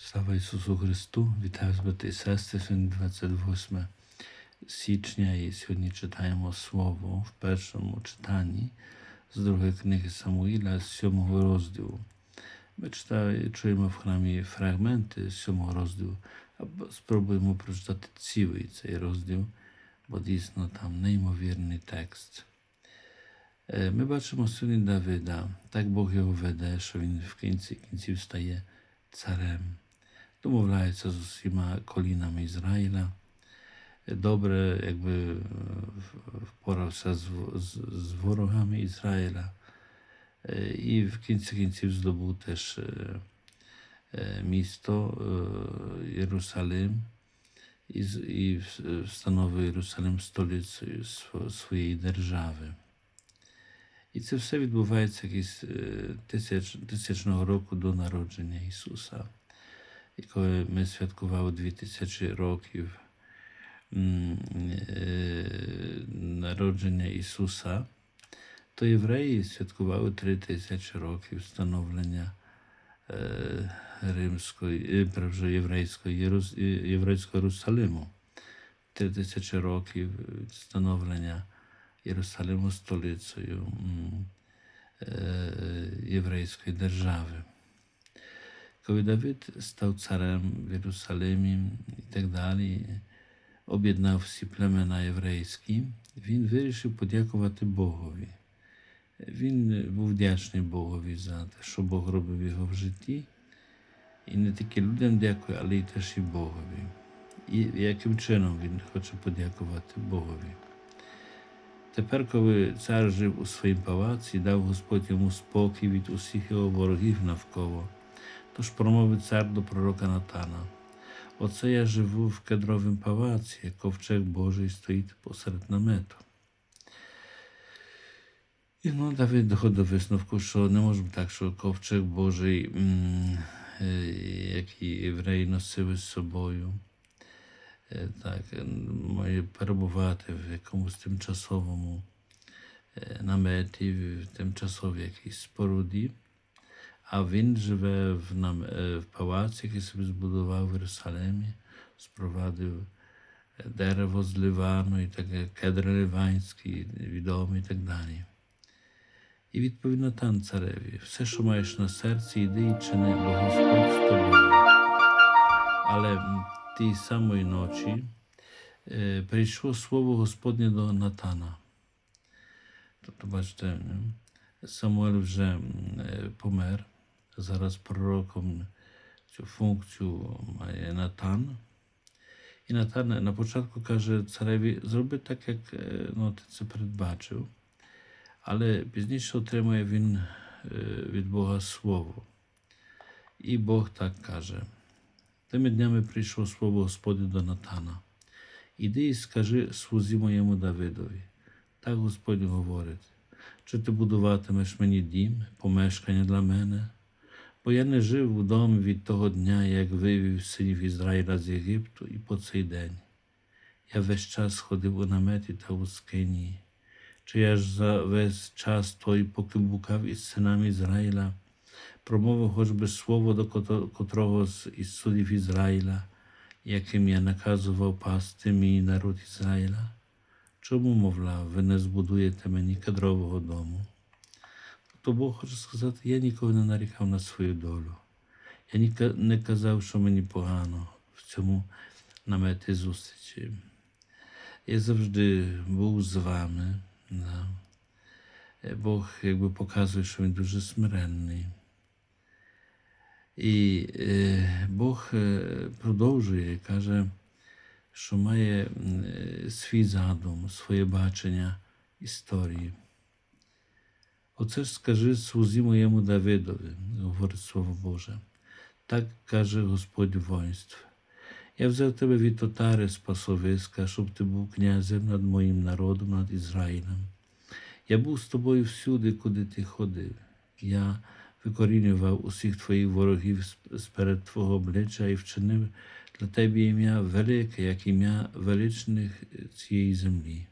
Слава Ісусу Христу! Вітаю вас, брати і сестри. Сьогодні 28 січня і сьогодні читаємо Слово в першому читанні з другої книги Самуїля з сьомого розділу. Ми читали, чуємо в храмі фрагменти з сьомого розділу, а спробуємо прочитати цілий цей розділ, бо дійсно там неймовірний текст. Е, Ми бачимо сьогодні Давида. Так Бог його веде, що він в кінці кінців стає царем. Домовляється з усіма колінами Ізраїля. Добре, якби е, впорався з, з, з ворогами Ізраїля. Е, І в кінці кінців здобув теж е, е, місто е, Єрусалим і, з- і в- встановив Єрусалим столицею сво- своєї держави. І це все відбувається якийсь е, тисяч, тисячного року до народження Ісуса. Коли ми святкували 2000 років е, народження Ісуса, то євреї святкували 3000 років становлення е, римської, е, єврейської, єврейського Єрусалиму. 3000 років становлення Єрусалиму столицею єврейської держави. Коли Давид став царем в Єрусалимі і так далі, об'єднав всі племена єврейські, він вирішив подякувати Богові. Він був вдячний Богові за те, що Бог робив його в житті. І не тільки людям дякує, але й теж і Богові. І яким чином він хоче подякувати Богові. Тепер, коли цар жив у своїм палаці, дав Господь йому спокій від усіх його ворогів навколо. Тож промовив цар до пророка Натана. Оце я живу в кедровім палаці, як ковчег Божий стоїть посеред намету. І ну, Давид доходить до висновку, що не може бути так, що ковчег Божий, м, е, який євреї носили з собою, е, так, е, має перебувати в якомусь тимчасовому е, наметі, в тимчасовій якійсь споруді. А він живе в, нам, е, в палаці, який собі збудував в Єрусалимі, спровадив е, дерево з Ливану, і таке кедр ливанський, відомий і так далі. І відповів Натан цареві, все, що маєш на серці, йди і чини, бо Господь з тобою. Але м, тієї самої ночі е, прийшло слово Господнє до Натана. Тобто, бачите, м, Самуель вже м, е, помер. Зараз пророком цю функцію має Натан. І Натан на початку каже цареві, зроби так, як е, ну, ти це передбачив. Але пізніше отримує він е, від Бога слово. І Бог так каже: тими днями прийшло слово Господи до Натана. Іди і скажи слузі моєму Давидові. Так Господь говорить: чи ти будуватимеш мені дім, помешкання для мене? Бо я не жив у домі від того дня, як вивів синів Ізраїля з Єгипту, і по цей день. Я весь час ходив у наметі та у скині. Чи я ж за весь час той, поки букав із синами Ізраїля, промовив хоч би слово до кото- котрого з із судів Ізраїля, яким я наказував пасти мій народ Ізраїля? Чому, мовляв, ви не збудуєте мені кадрового дому? То Бог хоче сказати, я ніколи не нарікав на свою долю. Я ніка- не казав, що мені погано в цьому наметі зустрічі. Я завжди був з вами. Да. Е, Бог якби показує, що він дуже смиренний. І е, Бог е, продовжує і каже, що має м, е, свій задум, своє бачення історії. Оце ж скажи слузі моєму Давидові, говорить Слово Боже. Так каже Господь воїнств. Я взяв тебе від отари з пасовиска, щоб ти був князем над моїм народом, над Ізраїлем. Я був з тобою всюди, куди ти ходив. Я викорінював усіх твоїх ворогів сперед твого обличчя і вчинив для тебе ім'я велике, як ім'я величних цієї землі.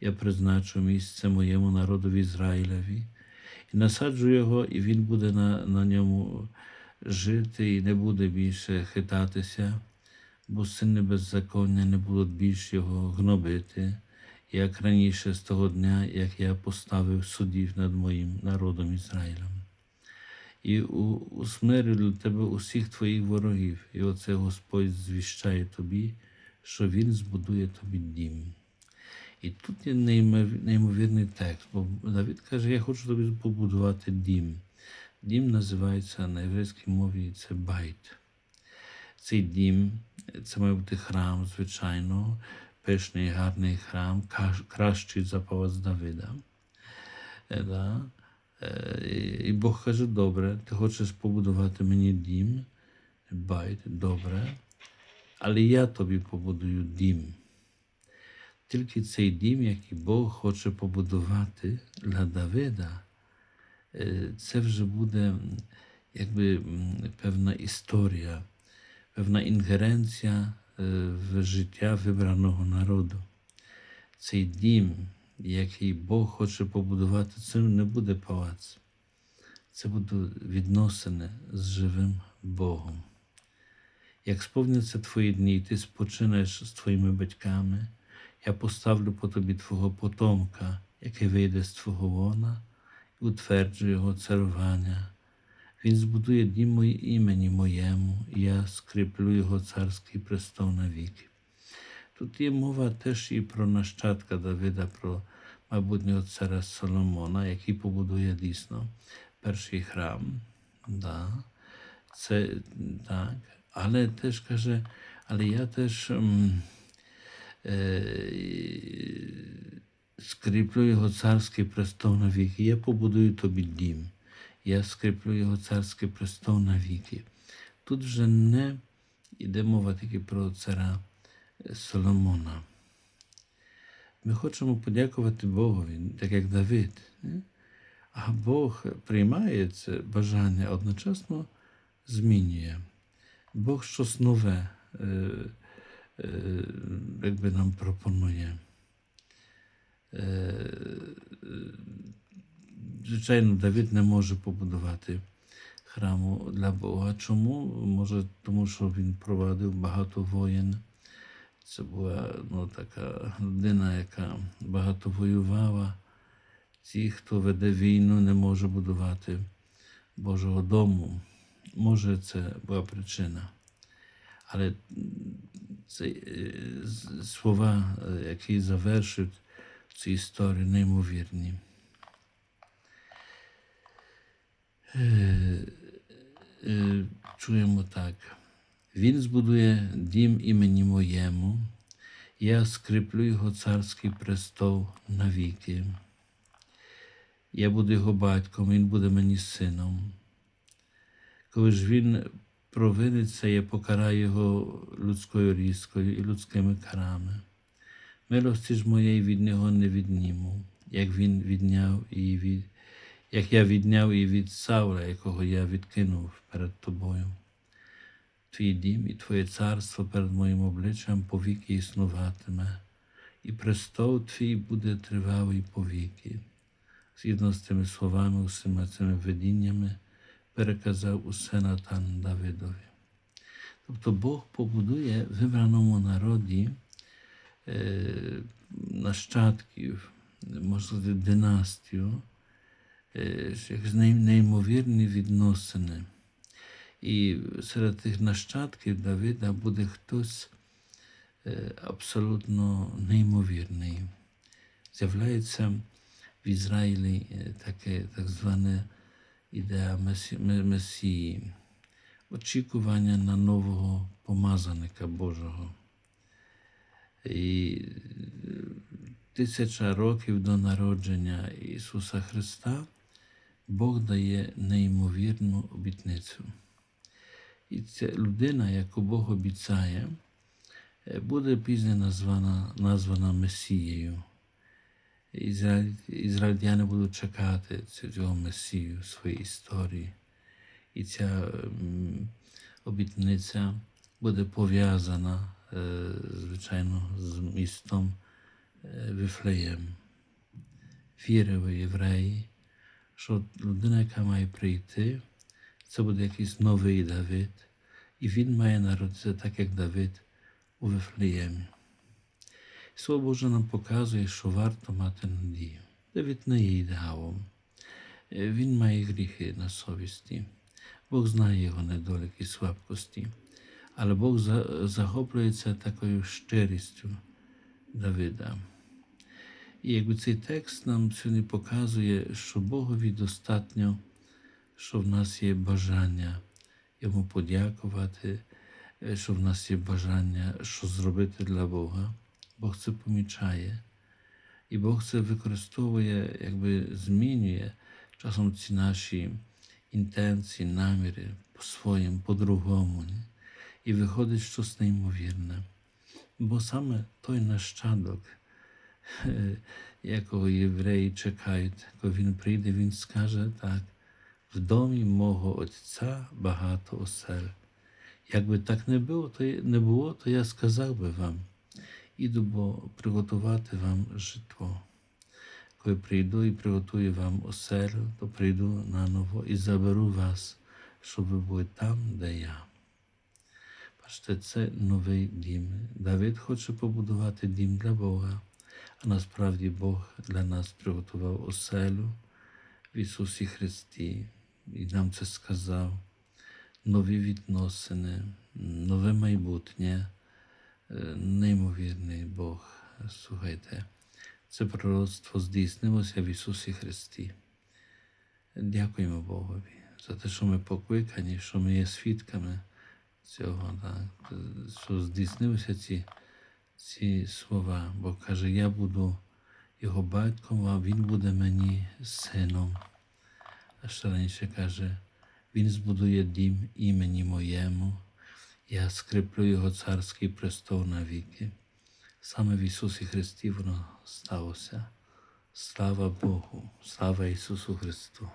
Я призначу місце моєму народові Ізраїлеві і насаджу його, і він буде на, на ньому жити і не буде більше хитатися, бо сини беззаконня не будуть більше його гнобити, як раніше з того дня, як я поставив судів над моїм народом Ізраїлем. І усмирю для тебе усіх твоїх ворогів, і оце Господь звіщає тобі, що Він збудує тобі дім. І тут є неймов- неймовірний текст, бо Давид каже, я хочу тобі побудувати дім. Дім називається на єврейській мові це байт. Цей дім, це має бути храм, звичайно, пишний, гарний храм, кращий за палац Давида. Е, да. Е, І Бог каже, добре, ти хочеш побудувати мені дім, байт, добре, але я тобі побудую дім. Тільки цей дім, який Бог хоче побудувати для Давида, е, це вже буде якби певна історія, певна інгеренція е, в життя вибраного народу. Цей дім, який Бог хоче побудувати, це не буде палац. Це будуть відносини з живим Богом. Як сповняться твої дні, ти спочинеш з твоїми батьками, я поставлю по тобі твого потомка, який вийде з твого вона, і утверджу його царування. Він збудує дім мої імені моєму, і я скріплю його царський престол навіки. Тут є мова теж і про нащадка Давида, про майбутнього царя Соломона, який побудує дійсно перший храм. Да. Це так. Але теж каже, але я теж м, скріплю його царський престол навіки. Я побудую тобі дім. Я скріплю його царський престол навіки. Тут вже не йде мова тільки про царя Соломона. Ми хочемо подякувати Богові, так як Давид. А Бог приймає це бажання, одночасно змінює. Бог щось нове е, е, якби нам пропонує. Е, звичайно, Давид не може побудувати храму для Бога. Чому? Може, тому що він провадив багато воєн. Це була ну, така людина, яка багато воювала. Ті, хто веде війну, не може будувати Божого дому. Може, це була причина. Але це е, слова, е, які завершують цю історію, неймовірні. Е, Чуємо так. Він збудує дім імені моєму, я скріплю його царський престол навіки. Я буду його батьком, він буде мені сином. Коли ж він провиниться, я покараю його людською різкою і людськими карами. Милості ж моєї від нього не відніму, як він відняв і від, як я відняв і від Саула, якого я відкинув перед тобою. Твій дім і Твоє царство перед моїм обличчям повіки існуватиме, і престол Твій буде тривалий повіки. Згідно з тими словами, усіма цими видіннями, переказав усе Натан Давидові. Тобто Бог побудує вибраному народі е, нащадків, можливо, династію, е, неймовірні відносини. І серед тих нащадків Давида буде хтось е, абсолютно неймовірний. З'являється в Ізраїлі е, таке так зване ідея месі- Месії, очікування на нового помазаника Божого. І е, тисяча років до народження Ісуса Христа Бог дає неймовірну обітницю. І ця людина, яку Бог обіцяє, е, буде пізніше названа, названа Месією. Ізраїль, ізраїльтяни будуть чекати цього Месію в своїй історії. І ця обітниця буде пов'язана, е, звичайно, з містом е, Вифлеєм. Вірили євреї, що людина, яка має прийти, Це буде якийсь новий Давид, і він має народитися так, як Давид у Вифлеємі. Слово Боже нам показує, що варто мати надію. Давид не є ідеалом. Е, Він має гріхи на совісті. Бог знає його недоліки і слабкості, але Бог захоплюється такою щирістю Давида. І якби цей текст нам сьогодні показує, що Богові достатньо, що в нас є бажання йому подякувати, е, що в нас є бажання, що зробити для Бога. Бог це помічає. І Бог це використовує, якби змінює часом ці наші інтенції, наміри по-своєму, по-другому. І виходить щось неймовірне. Бо саме той нащадок, якого євреї чекають, коли він прийде, він скаже так: в домі мого Отця багато осель. Якби так не було, то не було, то я сказав би вам, іду бо приготувати вам житло. Коли прийду і приготую вам оселю, то прийду наново і заберу вас, щоб ви були там, де я. Бачите, це новий дім. Давид хоче побудувати дім для Бога, а насправді Бог для нас приготував оселю в Ісусі Христі. І нам це сказав. Нові відносини, нове майбутнє, неймовірний Бог. Слухайте, це пророцтво здійснилося в Ісусі Христі. Дякуємо Богові за те, що ми покликані, що ми є свідками цього, так, що здійснилися ці, ці слова. Бо каже, я буду його батьком, а він буде мені сином. А ще раніше каже, він збудує дім імені моєму, я скріплю його царський престол навіки. Саме в Ісусі Христі воно сталося. Слава Богу, слава Ісусу Христу.